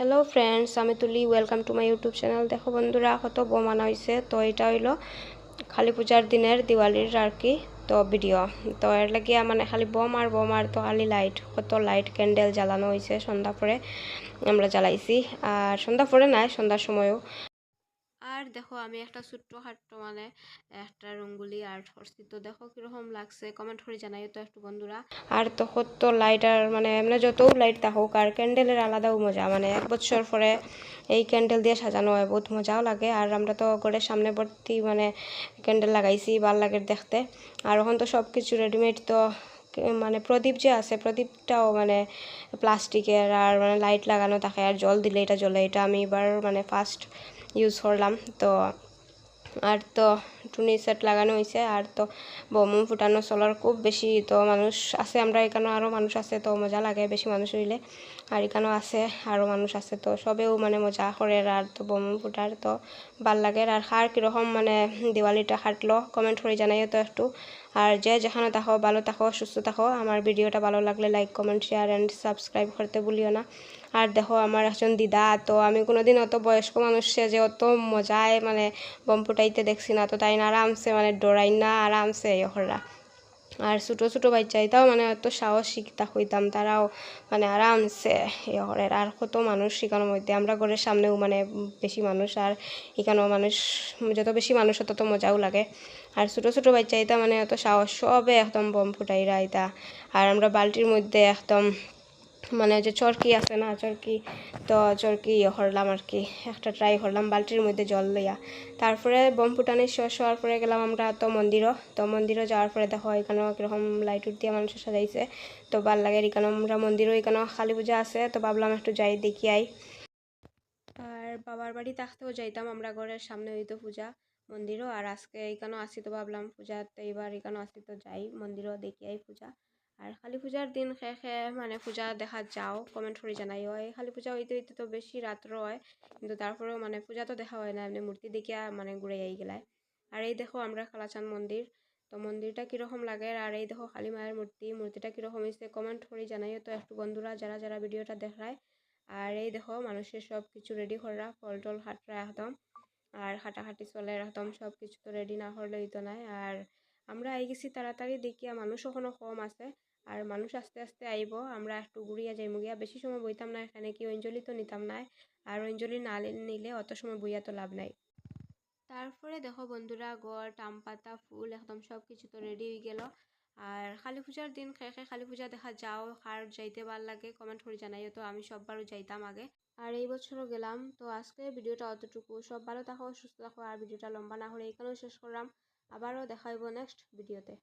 Hello friends আমি Tuli welcome to my YouTube channel দেখো বন্ধুরা কত বোমানো হয়েছে তো এটা হইল কালী পূজার দিনের দিওয়ালির আর কি, তো ভিডিও তো এর লাগিয়া মানে খালি বোম আর বোম আর তো খালি লাইট কত লাইট ক্যান্ডেল জ্বালানো হয়েছে সন্ধ্যা পরে আমরা জ্বালাইছি। আর সন্ধ্যা পরে নাই, সন্ধ্যার সময়ও। আর দেখো আমি একটা ছোট্ট খাট্ট মানে একটা রঙ্গুলি আর্ট করছি তো দেখো কীরকম লাগছে কমেন্ট করে জানাইও তো একটু বন্ধুরা। আর তো লাইট আর মানে এমনি যত লাইট থাকুক আর ক্যান্ডেলের আলাদাও মজা। মানে এক বছর পরে এই ক্যান্ডেল দিয়ে সাজানো হয়, বহুত মজাও লাগে। আর আমরা তো ঘরের সামনে ভর্তি মানে ক্যান্ডেল লাগাইছি, ভালো লাগে দেখতে। আর এখন তো সব কিছু রেডিমেড তো মানে প্রদীপ যে আছে, প্রদীপটাও মানে প্লাস্টিকের আর মানে লাইট লাগানো থাকে আর জল দিলে, এটা জ্বলে। এটা আমি এবার মানে ফার্স্ট ইউজ করলাম। তো আর তো টুনি সেট লাগানো হয়েছে আর তো বোম ফুটানো চলার খুব বেশি। তো মানুষ আছে, আমরা এখানেও আরও মানুষ আছে, তো মজা লাগে বেশি মানুষ হইলে। আর এখানেও আছে আরও মানুষ আছে, তো সবেও মানে মজা করে। আর তো বোম ফুটার তো ভালো লাগে। আর খার কীরকম মানে দিওয়ালিটা খাটলো কমেন্ট করে জানাইও তো একটু। আর যে যেখানে থাকো, ভালো থাকো, সুস্থ থাকো। আমার ভিডিওটা ভালো লাগলে like comment share and subscribe করতে ভুলিও না। আর দেখো, আমার একজন দিদা, তো আমি কোনোদিন অত বয়স্ক মানুষ যে অত মজায় মানে বম ফুটাইতে দেখছি না, তো তাই না, আরামসে মানে ডরাই না, আরামসে ইহরা আর ছোটো ছোটো বাচ্চা এটাও মানে অত সাহস তা হইতাম, তারাও মানে আরামসে ইয়ে করে। আর কত মানুষ সেখানের মধ্যে, আমরা ঘরের সামনেও মানে বেশি মানুষ, আর এখানেও মানুষ, যত বেশি মানুষ তত মজাও লাগে। আর ছোটো ছোটো বাচ্চা মানে অত সাহস সবে একদম বম ফুটাইরা আইতা। আর আমরা বালতির মধ্যে একদম মানে যে চরকি আছে না, চরকি, তো চরকি ইয়ে করলাম আর কি। একটা ট্রাই করলাম বালতির মধ্যে জল লইয়া। তারপরে বম ফুটানি শেষ হওয়ার পরে গেলাম আমরা তো মন্দিরও। তো মন্দিরও যাওয়ার পরে দেখো এখানেও কীরকম লাইট দিয়ে মানুষ সাজাইছে। তো ভালো লাগে, এখানে আমরা মন্দিরও, এখানেও কালী পূজা আছে। তো ভাবলাম একটু যাই, দেখি আই। আর বাবার বাড়ি থাকতেও যাইতাম আমরা ঘরের সামনে হইতো পূজা মন্দিরও। আর আজকে এখানেও আসি তো ভাবলাম পূজাতে, এবার এখানেও আসি তো যাই, মন্দিরও দেখি আই পূজা। আর কালী পূজার দিন খে মানে পূজা দেখা যাও কমেন্ট করে জানাই হয় কালী পূজা হইতে হইতে তো বেশি রাত্র হয়, কিন্তু তারপরেও মানে পূজা তো দেখা হয় না, এমনি মূর্তি দেখিয়া মানে ঘুরে আই গেলায়। আর এই দেখো আমরা কালাচাঁদ মন্দির, তো মন্দিরটা কীরকম লাগে? আর এই দেখো কালী মায়ের মূর্তি, মূর্তিটা কীরকম হয়েছে কমেন্ট করে জানাইও তো একটু বন্ধুরা, যারা যারা ভিডিওটা দেখায়। আর এই দেখো মানুষের সব কিছু রেডি করা, ফল টল হাটরা একদম। আর হাঁটাহাঁটি চলে একদম সব কিছু তো রেডি না করলেই তো নাই। আর আমরা আই গেছি তাড়াতাড়ি দেখিয়া মানুষ ওখানে কম আছে। আর মানুষ আস্তে আস্তে আইব আমরা একটু ঘুরিয়া যাই মুগিয়া বেশি সময় বইতাম না এখানে কি অঞ্জলি তো নিতাম না আর অঞ্জলি না নিলে অত সময় বইয়া তো লাভ নাই। তারপরে দেখো বন্ধুরা, গড়, টাম পাতা, ফুল, একদম সব কিছু তো রেডি হয়ে গেল। আর কালী পূজার দিন খেয়ে খেয়ে কালী পূজা দেখা যাও আর যাইতে ভালো লাগে কমেন্ট করে জানাইও তো, আমি সববারও যাইতাম আগে। আর এই বছরও গেলাম। তো আজকে ভিডিওটা অতটুকু। সব ভালো থাকো, সুস্থ থাকো। আর ভিডিওটা লম্বা না হলে এখানেও শেষ করলাম। আবারও দেখা হইব নেক্সট ভিডিওতে